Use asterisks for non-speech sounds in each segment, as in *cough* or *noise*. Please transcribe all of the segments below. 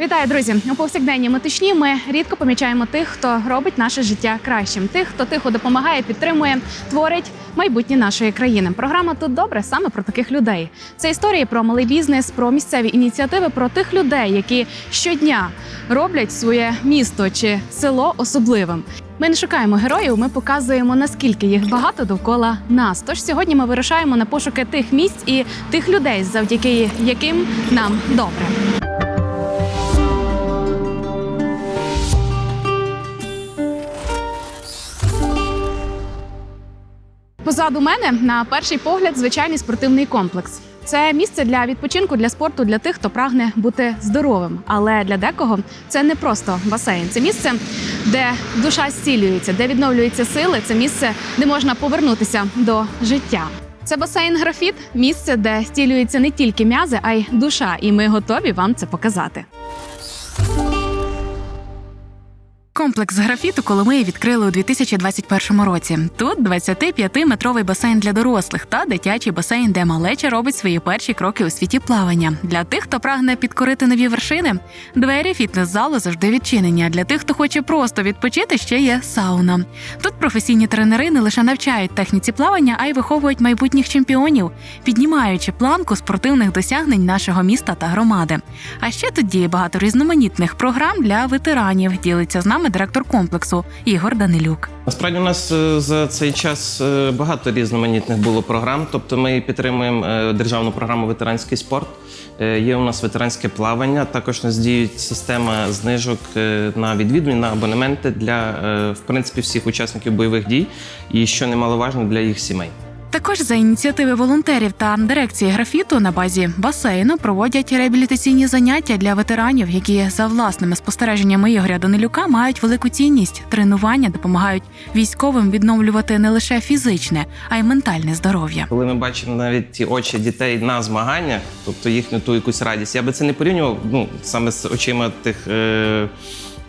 Вітаю, друзі! У повсякденній метушні ми рідко помічаємо тих, хто робить наше життя кращим, тих, хто тихо допомагає, підтримує, творить майбутнє нашої країни. Програма тут добре саме про таких людей. Це історії про малий бізнес, про місцеві ініціативи, про тих людей, які щодня роблять своє місто чи село особливим. Ми не шукаємо героїв, ми показуємо наскільки їх багато довкола нас. Тож сьогодні ми вирушаємо на пошуки тих місць і тих людей, завдяки яким нам добре. Позаду мене на перший погляд звичайний спортивний комплекс. Це місце для відпочинку для спорту для тих, хто прагне бути здоровим. Але для декого це не просто басейн. Це місце, де душа зцілюється, де відновлюються сили. Це місце, де можна повернутися до життя. Це басейн графіт, місце, де зцілюються не тільки м'язи, а й душа. І ми готові вам це показати. Комплекс графіту Коломиї відкрили у 2021 році. Тут 25-метровий басейн для дорослих та дитячий басейн, де малеча робить свої перші кроки у світі плавання. Для тих, хто прагне підкорити нові вершини, двері фітнес-залу завжди відчинені. А для тих, хто хоче просто відпочити, ще є сауна. Тут професійні тренери не лише навчають техніці плавання, а й виховують майбутніх чемпіонів, піднімаючи планку спортивних досягнень нашого міста та громади. А ще тут діє багато різноманітних програм для ветеранів. Ділиться з нами директор комплексу Ігор Данилюк. Насправді у нас е, за цей час е, багато різноманітних було програм. Тобто ми підтримуємо е, державну програму ветеранський спорт. Є у нас ветеранське плавання. Також нас діють система знижок на відвідування на абонементи для в принципі всіх учасників бойових дій, і що немаловажно для їх сімей. Також за ініціативи волонтерів та дирекції графіту на базі басейну проводять реабілітаційні заняття для ветеранів, які за власними спостереженнями Ігоря Данилюка мають велику цінність. Тренування допомагають військовим відновлювати не лише фізичне, а й ментальне здоров'я. Коли ми бачимо навіть ті очі дітей на змаганнях, тобто їхню ту якусь радість, я би це не порівнював ну, саме з очима тих. Е-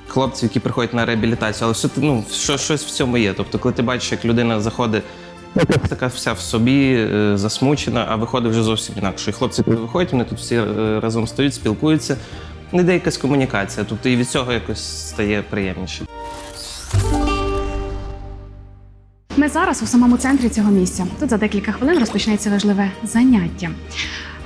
Хлопців, які приходять на реабілітацію, але все ну, що, щось в цьому є. Тобто, коли ти бачиш, як людина заходить, *laughs* така вся в собі, е, засмучена, а виходить вже зовсім інакше. І хлопці, виходять, вони тут всі е, разом стоять, спілкуються. Не йде якась комунікація, тобто і від цього якось стає приємніше. Ми зараз у самому центрі цього місця. Тут за декілька хвилин розпочнеться важливе заняття.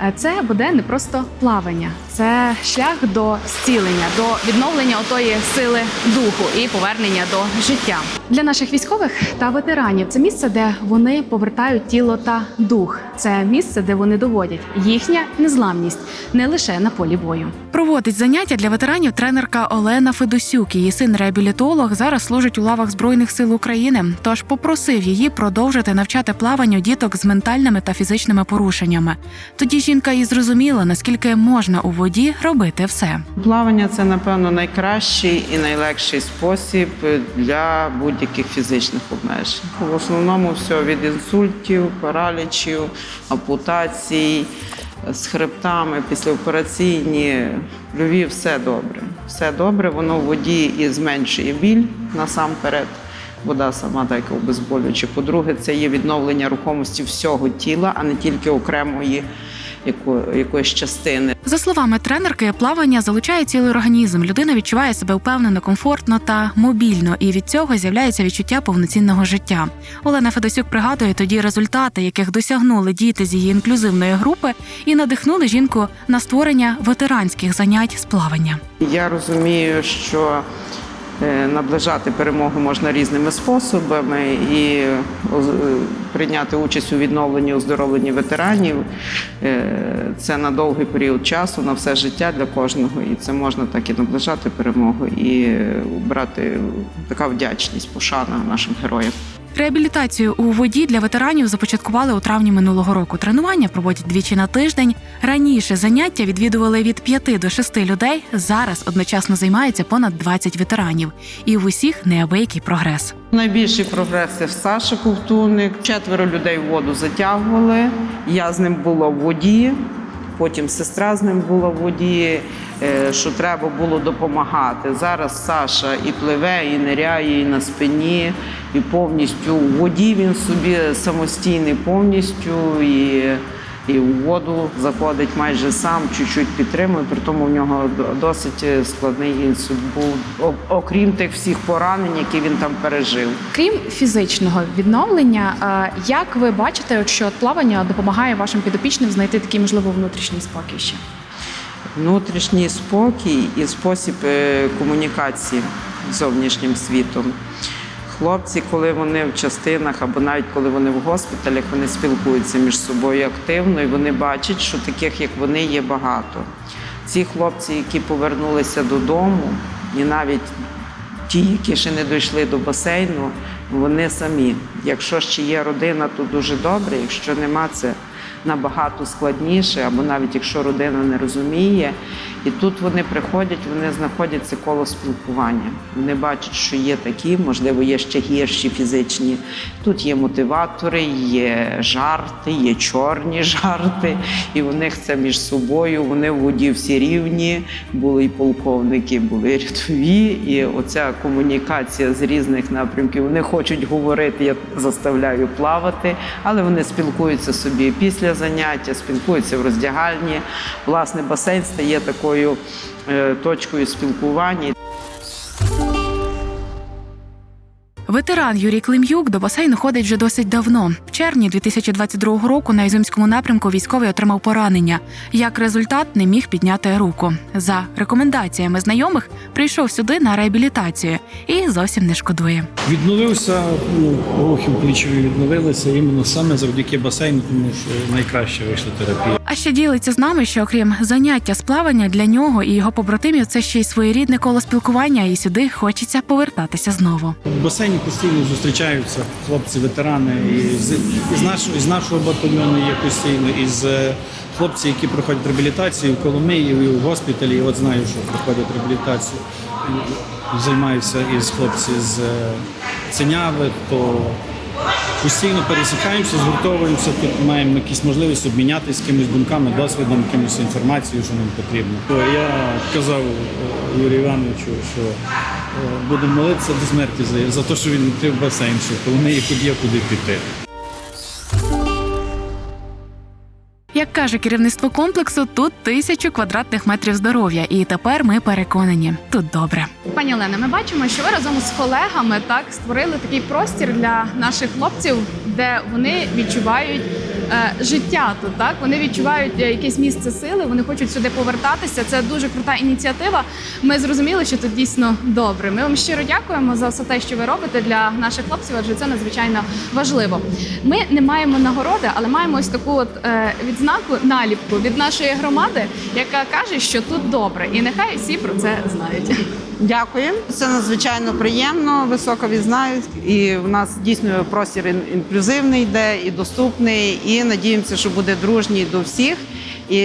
Е, Це буде не просто плавання, це шлях до зцілення, до відновлення отої сили духу і повернення до життя для наших військових та ветеранів. Це місце, де вони повертають тіло та дух. Це місце, де вони доводять їхня незламність не лише на полі бою. Проводить заняття для ветеранів тренерка Олена Федосюк. Її син реабілітолог зараз служить у лавах збройних сил України. Тож попросив її продовжити навчати плаванню діток з ментальними та фізичними порушеннями. Тоді жінка і зрозуміла, наскільки можна у воді робити все. Плавання це, напевно, найкращий і найлегший спосіб для будь-яких фізичних обмежень. В основному все від інсультів, паралічів, ампутацій, з хребтами, післяопераційні, льві, все добре. Все добре, воно в воді і зменшує біль насамперед. Вода сама так обезболююча. По-друге, це є відновлення рухомості всього тіла, а не тільки окремої якоїсь частини. За словами тренерки, плавання залучає цілий організм. Людина відчуває себе впевнено, комфортно та мобільно, і від цього з'являється відчуття повноцінного життя. Олена Федосюк пригадує тоді результати, яких досягнули діти з її інклюзивної групи, і надихнули жінку на створення ветеранських занять з плавання. Я розумію, що наближати перемогу можна різними способами, і е, прийняти участь у відновленні оздоровленні ветеранів е, це на довгий період часу, на все життя для кожного. І це можна так і наближати перемогу, і е, брати така вдячність, пошана нашим героям. Реабілітацію у воді для ветеранів започаткували у травні минулого року. Тренування проводять двічі на тиждень. Раніше заняття відвідували від 5 до 6 людей. Зараз одночасно займається понад 20 ветеранів, і в усіх неабиякий прогрес. Найбільший прогрес це Саша Ковтуник. Четверо людей в воду затягували. Я з ним була в воді. Потім сестра з ним була в воді, е, що треба було допомагати. Зараз Саша і пливе, і ниряє, і на спині, і повністю в воді він собі самостійний повністю. І і у воду заходить майже сам, чуть-чуть підтримує. При тому в нього досить е, складний інсульт був, окрім тих всіх поранень, які він там пережив. Крім фізичного відновлення, е, як ви бачите, що плавання допомагає вашим підопічним знайти такий можливо внутрішній спокій ще? Внутрішній спокій і спосіб е, комунікації з зовнішнім світом. Хлопці, коли вони в частинах або навіть коли вони в госпіталях, вони спілкуються між собою активно і вони бачать, що таких, як вони, є багато. Ці хлопці, які повернулися додому, і навіть ті, які ще не дійшли до басейну, вони самі. Якщо ще є родина, то дуже добре. Якщо нема, це набагато складніше, або навіть якщо родина не розуміє. І тут вони приходять, вони знаходять це коло спілкування. Вони бачать, що є такі, можливо, є ще гірші фізичні. Тут є мотиватори, є жарти, є чорні жарти, і у них це між собою. Вони в воді всі рівні, були і полковники, були і рядові. І оця комунікація з різних напрямків. Вони хочуть говорити, я заставляю плавати, але вони спілкуються собі після заняття, спілкуються в роздягальні. Власне, басейн стає такою е, точкою спілкування. Ветеран Юрій Клим'юк до басейну ходить вже досить давно. В червні 2022 року на Ізюмському напрямку військовий отримав поранення. Як результат, не міг підняти руку. За рекомендаціями знайомих прийшов сюди на реабілітацію і зовсім не шкодує. Відновився, ну, рухи плечові відновилися іменно саме завдяки басейну, тому що найкраще вийшла терапія. А ще ділиться з нами, що окрім заняття з плавання для нього і його побратимів, це ще й своєрідне коло спілкування, і сюди хочеться повертатися знову. В басейні постійно зустрічаються хлопці, ветерани і з, із, нашого, із нашого батальйону є постійно, із е, хлопці, які проходять реабілітацію в Коломиї, і в госпіталі. І от знаю, що проходять реабілітацію. Займаюся із хлопці з е, Ценяви, то постійно пересікаємося, згуртовуємося, тут маємо якісь можливість обмінятися з кимось думками, досвідом, якимось інформацією, що нам потрібно. То я казав Юрію Івановичу, що будемо молитися до смерті за, за те, що він відкрив басейн, що коли неї є куди піти. Як каже керівництво комплексу, тут тисячу квадратних метрів здоров'я, і тепер ми переконані, тут добре. Пані Олена, ми бачимо, що ви разом з колегами так створили такий простір для наших хлопців, де вони відчувають е, життя тут. Так вони відчувають е, якесь місце сили, вони хочуть сюди повертатися. Це дуже крута ініціатива. Ми зрозуміли, що тут дійсно добре. Ми вам щиро дякуємо за все те, що ви робите для наших хлопців, адже це надзвичайно важливо. Ми не маємо нагороди, але маємо ось таку от е, відзнаку наліпку від нашої громади, яка каже, що тут добре, і нехай всі про це знають. Дякуємо. Це надзвичайно приємно, високо відзнають. І в нас дійсно простір інклюзивний йде і доступний. І надіємося, що буде дружній до всіх. І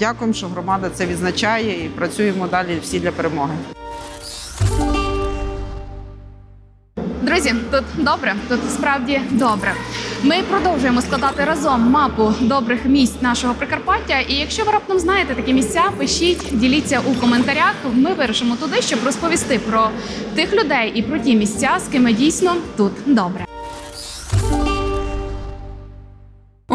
дякуємо, що громада це відзначає і працюємо далі всі для перемоги. Друзі, тут добре, тут справді добре. Ми продовжуємо складати разом мапу добрих місць нашого Прикарпаття. І якщо ви раптом знаєте такі місця, пишіть, діліться у коментарях. Ми вирішимо туди, щоб розповісти про тих людей і про ті місця, з кими дійсно тут добре.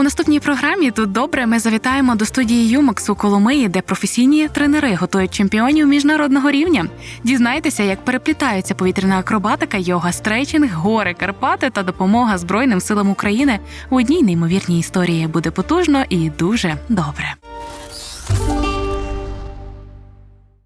Наступній програмі тут добре ми завітаємо до студії Юмакс у Коломиї, де професійні тренери готують чемпіонів міжнародного рівня. Дізнайтеся, як переплітаються повітряна акробатика, йога, стрейчинг, гори, Карпати та допомога Збройним силам України у одній неймовірній історії. Буде потужно і дуже добре.